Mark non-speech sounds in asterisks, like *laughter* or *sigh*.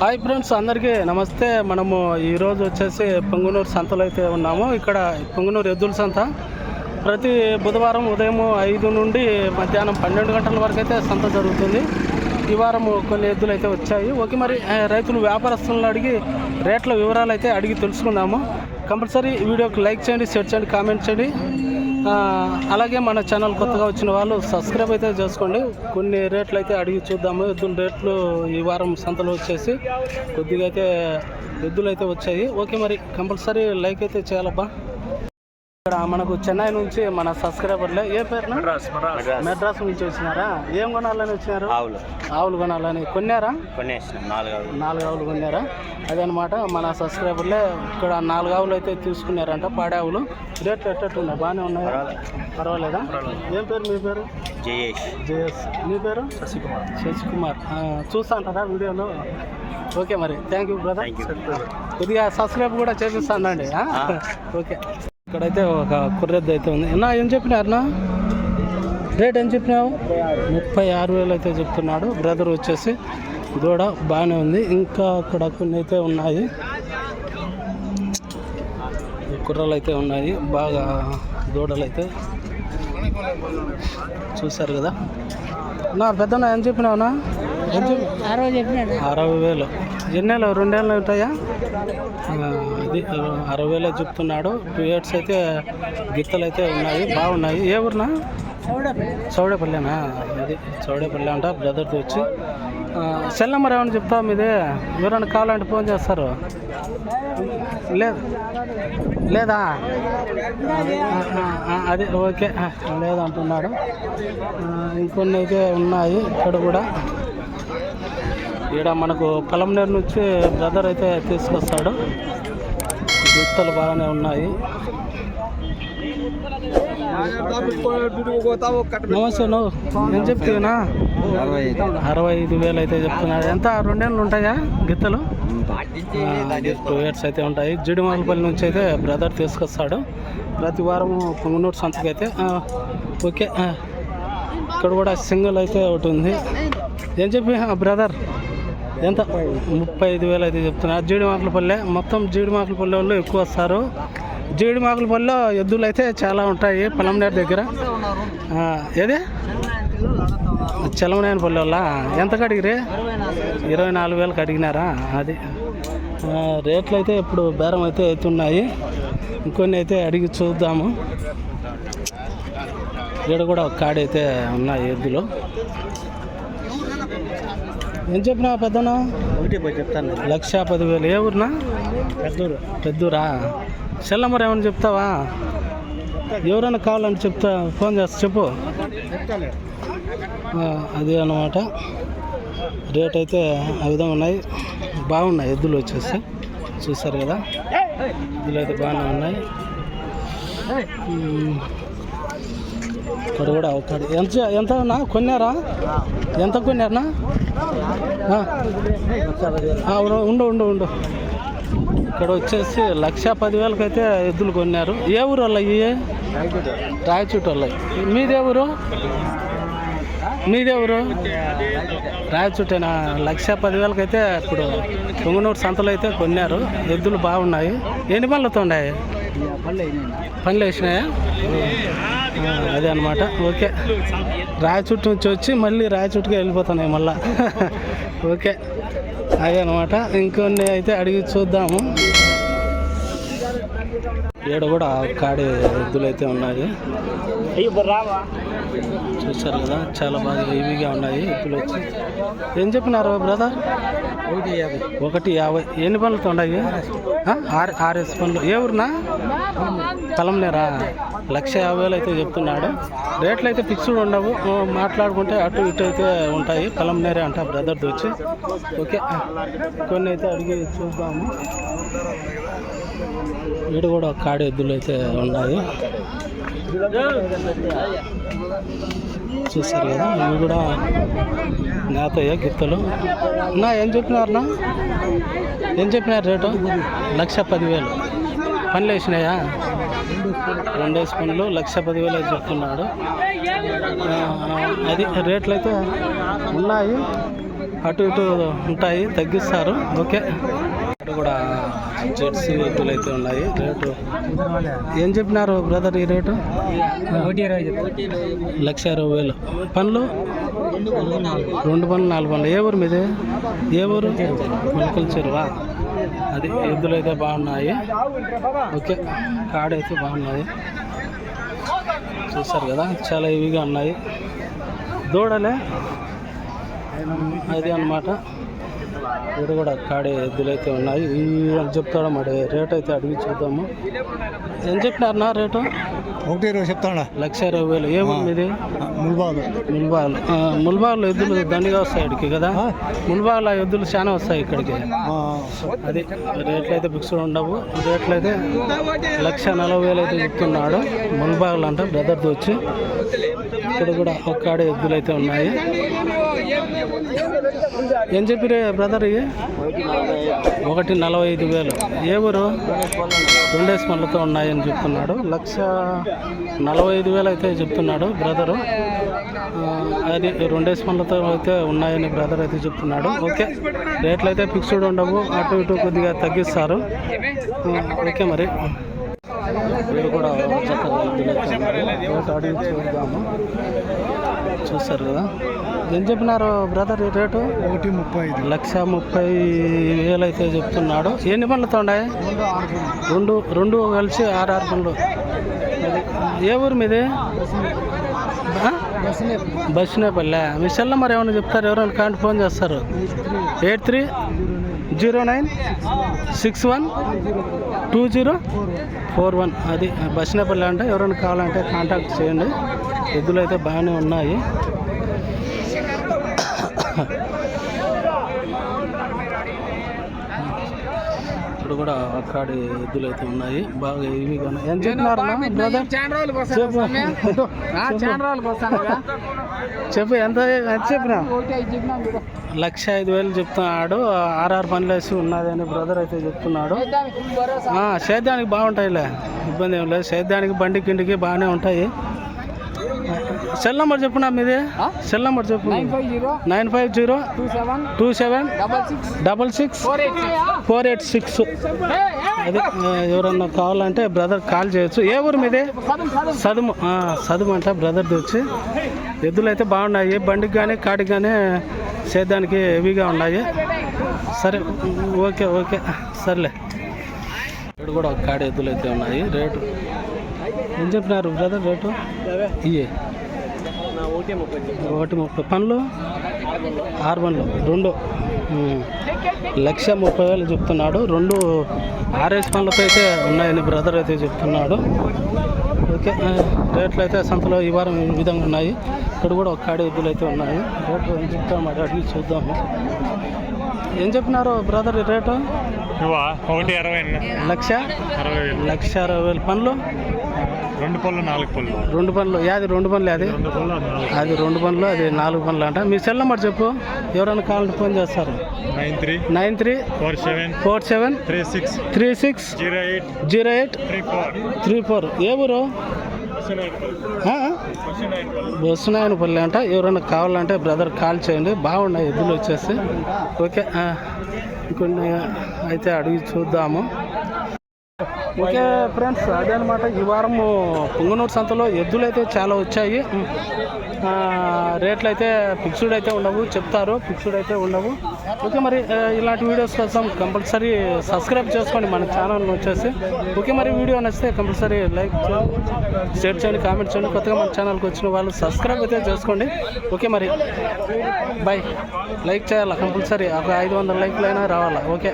Hi friends అందరికీ నమస్తే. మనము ఈరోజు వచ్చేసి పొంగునూరు సంతలో అయితే ఉన్నాము. ఇక్కడ పొంగునూరు ఎద్దుల సంత. ప్రతి బుధవారం ఉదయం ఐదు నుండి మధ్యాహ్నం పన్నెండు గంటల వరకు అయితే సంత జరుగుతుంది. ఈ వారం కొన్ని ఎద్దులు అయితే వచ్చాయి. ఓకే మరి రైతులు వ్యాపారస్తులను అడిగి రేట్ల వివరాలు అయితే అడిగి తెలుసుకుందాము. కంపల్సరీ వీడియోకి లైక్ చేయండి షేర్ చేయండి కామెంట్ చేయండి. అలాగే మన ఛానల్ కొత్తగా వచ్చిన వాళ్ళు సబ్స్క్రైబ్ అయితే చేసుకోండి. కొన్ని రేట్లు అయితే అడిగి చూద్దాము. ఎద్దుల రేట్లు ఈ వారం సంతలో వచ్చేసి కొద్దిగా అయితే ఎద్దులు అయితే వచ్చాయి. ఓకే మరి కంపల్సరీ లైక్ అయితే చేయాలబ్బా. ఇక్కడ మనకు చెన్నై నుంచి మన సబ్స్క్రైబర్లే. ఏ పేరున? మెడ్రాస్ నుంచి వచ్చినారా? ఏం కొనాలని వచ్చినారు? ఆవులు. ఆవులు కొనాలని కొన్నారా? నాలుగు ఆవులు. కొన్నారా? అదనమాట మన సబ్స్క్రైబర్లే ఇక్కడ నాలుగు ఆవులు అయితే తీసుకున్నారంట పాడే ఆవులు. రేట్లు ఎట్టట్టు ఉన్నాయి బాగానే ఉన్నాయి? పర్వాలేదా. ఏం పేరు మీ పేరు? జయేష్. జేఎస్ మీ పేరు? శశికుమార్. శశికుమార్. చూస్తా అంటారా వీడియోలో? ఓకే మరి. Thank you brother. కొద్దిగా సబ్స్క్రైబ్ కూడా చేపిస్తానండి? ఓకే. ఇక్కడైతే ఒక కుర్రెద్దు అయితే ఉంది. నా ఏం చెప్పినారు రేట్ ఏం చెప్పినావు? ముప్పై ఆరు వేలు అయితే చెప్తున్నాడు. బ్రదర్ వచ్చేసి దూడ బాగానే ఉంది. ఇంకా అక్కడ కొన్ని అయితే ఉన్నాయి. కుర్రలు అయితే ఉన్నాయి. బాగా దూడలు అయితే చూశారు కదా. నా పెద్దనా ఏం చెప్పినావునా అరవై వేలు. ఎన్నేళ్ళు రెండేళ్ళు ఉంటాయా అది అరవై వేలే చెప్తున్నాడు. టూ ఇయర్స్ అయితే గిత్తలు అయితే ఉన్నాయి బాగున్నాయి. ఏ ఊరినా? చౌడేపల్లినా? అది చౌడేపల్లి అంట బ్రదర్తో వచ్చి. సెల్ నెంబర్ ఏమైనా చెప్తా మీదే? ఎవరైనా కావాలంటే ఫోన్ చేస్తారు. లేదు. లేదా? అది ఓకే. లేదంటున్నాడు. ఇంకొన్ని అయితే ఉన్నాయి ఇక్కడ కూడా. ఇక్కడ మనకు పొలంనేరు నుంచి బ్రదర్ అయితే తీసుకొస్తాడు. గుత్తలు బాగానే ఉన్నాయి. నమస్తే నువ్వు ఏం చెప్తున్నా అరవై ఐదు వేలు అయితే చెప్తున్నాడు ఎంత? రెండేళ్ళు ఉంటాయా గిత్తలు? టూ ఇయర్స్ అయితే ఉంటాయి. జిడిమాలపల్లి నుంచి అయితే బ్రదర్ తీసుకొస్తాడు. ప్రతి వారం పొంగునూరు సంతకి అయితే ఓకే ఇక్కడ కూడా సింగిల్ అయితే ఒకటి ఉంది. ఏం చెప్పి బ్రదర్? ఎంత? ముప్పై ఐదు వేలు అయితే చెప్తున్నారు జీడిమాకులపల్లె మొత్తం జీడిమాకులపల్లె వాళ్ళు ఎక్కువ వస్తారు. జీడిమాకులపల్లెలో ఎద్దులు అయితే చాలా ఉంటాయి పొలంనేరు దగ్గర. ఏది? చలమనేని పల్లె వాళ్ళ? ఎంత అడిగిరి ఇరవై నాలుగు వేలకు అడిగినారా అది. రేట్లు అయితే ఇప్పుడు బేరం అయితే అవుతున్నాయి. ఇంకొన్ని అయితే అడిగి చూద్దాము. ఇక్కడ కూడా ఒక కాడైతే అయితే ఉన్నాయి ఎద్దులు. ఏం చెప్పినా పెద్దనా ఒకటి పోయి చెప్తాను. లక్ష పదివేలు. ఏ ఊరినా? పెద్దూరు. పెద్దూరా? సెల్ నెంబర్ ఏమైనా చెప్తావా? ఎవరైనా కావాలని చెప్తా ఫోన్ చేస్తా చెప్పు. అది అన్నమాట. రేట్ అయితే ఆ విధంగా ఉన్నాయి. బాగున్నాయి ఎద్దులు వచ్చేసి. చూసారు కదా? ఎద్దులు అయితే బాగానే ఉన్నాయి. ఇక్కడ కూడా అవుతాడు ఎంత ఎంత అన్నా? కొన్నారా? ఎంత కొన్నారనా ఉండు ఉండు ఉండు. ఇక్కడ వచ్చేసి లక్ష పదివేలకు అయితే ఎద్దులు కొన్నారు. ఏ ఊరు వాళ్ళ ఇవి? రాయచూటి వాళ్ళ మీదే ఊరు? మీదే ఊరు? రాయచూటేనా? లక్ష పదివేలకు అయితే ఇప్పుడు పొంగనూరు సంతలో అయితే కొన్నారు. ఎద్దులు బాగున్నాయి. ఎన్ని పనులతో ఉన్నాయి? పనులు వేసినాయా? అదే అనమాట ఓకే. రాయచుట్టు నుంచి వచ్చి మళ్ళీ రాయచుట్టుగా వెళ్ళిపోతున్నాయి మళ్ళా. *laughs* ఓకే. అదే అనమాట ఇంకొన్ని అయితే అడిగి చూద్దాము. ఈడ కూడా కాడి ఎద్దులు అయితే ఉన్నాయి చూశారు కదా చాలా బాగా హెవీగా ఉన్నాయి ఎద్దులు వచ్చి ఏం చెప్పినారు బ్రదర్? ఒకటి యాభై. ఒకటి యాభై. ఎన్ని పనులతో ఉన్నాయి? ఆర్ ఆర్ఎస్ పనులు. ఏ ఊరినా? పొలంనేరా లక్ష యాభై వేలు అయితే చెప్తున్నాడు. రేట్లు అయితే ఫిక్స్డ్ ఉండవు. మాట్లాడుకుంటే అటు ఇటు అయితే ఉంటాయి. పొలంనేరే అంట బ్రదర్ది వచ్చి ఓకే కొన్ని అయితే అడిగి చూద్దాము. వీడు కూడా కాడి ఎద్దులు అయితే ఉన్నాయి. చూసారు కదా ఇవి కూడా నేతయ్య గిత్తలు. నా ఏం చెప్పినారన్నా ఏం చెప్పినారు రేటు? లక్ష పదివేలు. పనులు వేసినాయా? రెండేసి పనులు లక్ష పదివేలు అయితే చెప్తున్నాడు. అది రేట్లు అయితే ఉన్నాయి. అటు ఇటు ఉంటాయి తగ్గిస్తారు. ఓకే. ఇక్కడ కూడా జెర్సీ ఎద్దులు అయితే ఉన్నాయి. రేటు ఏం చెప్పినారు బ్రదర్ ఈ రేటు? లక్ష ఇరవై వేలు. పనులు రెండు పనులు నాలుగు పనులు ఏ ఊరు మీది? ఏ ఊరు? మొలకల చెరువా? అది ఎద్దులు అయితే బాగున్నాయి. ఓకే. కాడైతే బాగున్నాయి. చూసారు కదా చాలా ఇవిగా ఉన్నాయి. దూడలే? అది అన్నమాట. ఇది కూడా కాడే ఎద్దులు అయితే ఉన్నాయి. అని చెప్తాడు మరి రేట్ అయితే అడిగి చూద్దాము. ఏం చెప్పినారన్నా రేటు? ఒకటి ఇరవై చెప్తాడా లక్ష ఇరవై వేలు. ఏ ఊరు మీది? ముల్బాలు ముల్బాలు ఆ, ముల్బాలు ఎద్దులు దండిగా వస్తాయి ఇక్కడికి కదా? ముల్బాల ఎద్దులు చాలా వస్తాయి ఇక్కడికి. అది రేట్లు అయితే ఫిక్స్డ్ ఉండవు. రేట్లు అయితే లక్ష నలభై వేలు అయితే చెప్తున్నాడు. ముల్బాగులు అంట బ్రదర్ది వచ్చి. ఇక్కడ కూడా ఒక్కాడే ఎద్దులు అయితే ఉన్నాయి. ఏం చెప్పిరే బ్రదర్ ఇవి ఒకటి నలభై ఐదు వేలు. ఏ ఊరు? రెండేసి మళ్ళతో ఉన్నాయని చెప్తున్నాడు. లక్ష నలభై ఐదు వేలు అయితే చెప్తున్నాడు బ్రదరు అది రెండేసి మళ్ళతో అయితే ఉన్నాయని బ్రదర్ అయితే చెప్తున్నాడు. ఓకే. రేట్లు అయితే ఫిక్స్డ్ ఉండవు. అటు ఇటు కొద్దిగా తగ్గిస్తారు. ఓకే మరి. వీడు కూడా చక్కగా చూస్తారు కదా. ఏం చెప్పినారు బ్రదర్ రేటు? ఒకటి ముప్పై లక్ష ముప్పై వేలు అయితే చెప్తున్నాడు. ఎన్ని పనులతో ఉన్నాయి రెండు రెండు కలిసి ఆరు ఆరు పనులు. ఏ ఊరు మీది? బస్సునేపల్లె మీ సెల్ నెంబర్ ఏమైనా చెప్తారు? ఎవరైనా కాంటి ఫోన్ చేస్తారు? Eight three? Zero nine six one two zero four one. అది బస్సునేపల్లి అంటే ఎవరైనా కావాలంటే కాంటాక్ట్ చేయండి. ఎద్దులు అయితే బాగానే ఉన్నాయి. ఇక్కడ కూడా అక్కడ ఎద్దులు అయితే ఉన్నాయి. బాగా ఇవి కూడా ఏం చెప్పినారు బ్రదర్ చెప్పు ఎంత చెప్పినా లక్ష ఐదు వేలు చెప్తున్నాడు. ఆర్ఆర్ పనులు వేసి ఉన్నది అని బ్రదర్ అయితే చెప్తున్నాడు. సేద్యానికి బాగుంటాయిలే. ఇబ్బంది ఏం లేదు. సేద్యానికి బండి కిండికి బాగానే ఉంటాయి. సెల్ నెంబర్ చెప్పునా మీది. సెల్ నెంబర్ చెప్పు. Nine five zero two seven double six four eight six. అది ఎవరన్నా కావాలంటే బ్రదర్ కాల్ చేయొచ్చు. ఏ ఊరు మీది? సదుము సదుము అంట బ్రదర్ది వచ్చి. ఎద్దులు అయితే బాగున్నాయి బండికి కానీ కాటికి కానీ సేద్యానికి హెవీగా ఉన్నాయి. సరే ఓకే ఓకే. సర్లే. ఇక్కడ కూడా ఒక కాడి ఎద్దులు అయితే ఉన్నాయి. రేటు ఏం చెప్పినారు బ్రదర్ రేటు? ఇయే ఒకటి ముప్పై పనులు? ఆరు పనులు. రెండు. లక్ష ముప్పై వేలు చెప్తున్నాడు. రెండు ఆర్ఎస్ పనులతో అయితే ఉన్నాయని బ్రదర్ అయితే చెప్తున్నాడు. ఓకే రేట్లు అయితే సంతలో ఈ వారం ఈ విధంగా ఉన్నాయి. ఇక్కడ కూడా ఒక కాడి ఎద్దులు అయితే ఉన్నాయి. రేట్లు ఏం చెప్తాం మరి అడిగి చూద్దాము. ఏం చెప్పినారు బ్రదర్ రేటు? ఒకటి అరవై లక్ష? లక్ష అరవై వేలు. పనులు? రెండు పళ్ళు నాలుగు పళ్ళు. రెండు పనులు యాది రెండు పనులు అది? రెండు పళ్ళు అది నాలుగు అది రెండు పనులు అది నాలుగు పనులు అంట. మీ సెల్ నెంబర్ చెప్పు. ఎవరైనా కావాలంటే ఫోన్ చేస్తారు. Nine three nine three four seven four seven three six three six zero eight zero eight three four three four. ఏ ఊరు? బొస్సునాయనపల్లి అంట. ఎవరైనా కావాలంటే బ్రదర్ కాల్ చేయండి. బాగున్నాయి ఎద్దులు వచ్చేసి. ఓకే ఇంకొన్ని అయితే అడిగి చూద్దాము. ఓకే ఫ్రెండ్స్ అదే అనమాట ఈ వారము పొంగనూరు సంతలో ఎద్దులు అయితే చాలా వచ్చాయి. రేట్లు అయితే ఫిక్స్డ్ అయితే ఉండవు చెప్తారు. ఫిక్స్డ్ అయితే ఉండవు. ఓకే మరి ఇలాంటి వీడియోస్ కోసం కంపల్సరీ సబ్స్క్రైబ్ చేసుకోండి మన ఛానల్ వచ్చేసి. ఓకే మరి వీడియో నచ్చితే కంపల్సరీ లైక్ చేయండి షేర్ చేయండి కామెంట్ చేయండి. కొత్తగా మన ఛానల్కి వచ్చిన వాళ్ళు సబ్స్క్రైబ్ అయితే చేసుకోండి. ఓకే మరి బాయ్ లైక్ చేయాలా? కంపల్సరీ ఒక ఐదు వందల లైక్లు అయినా రావాలా? ఓకే.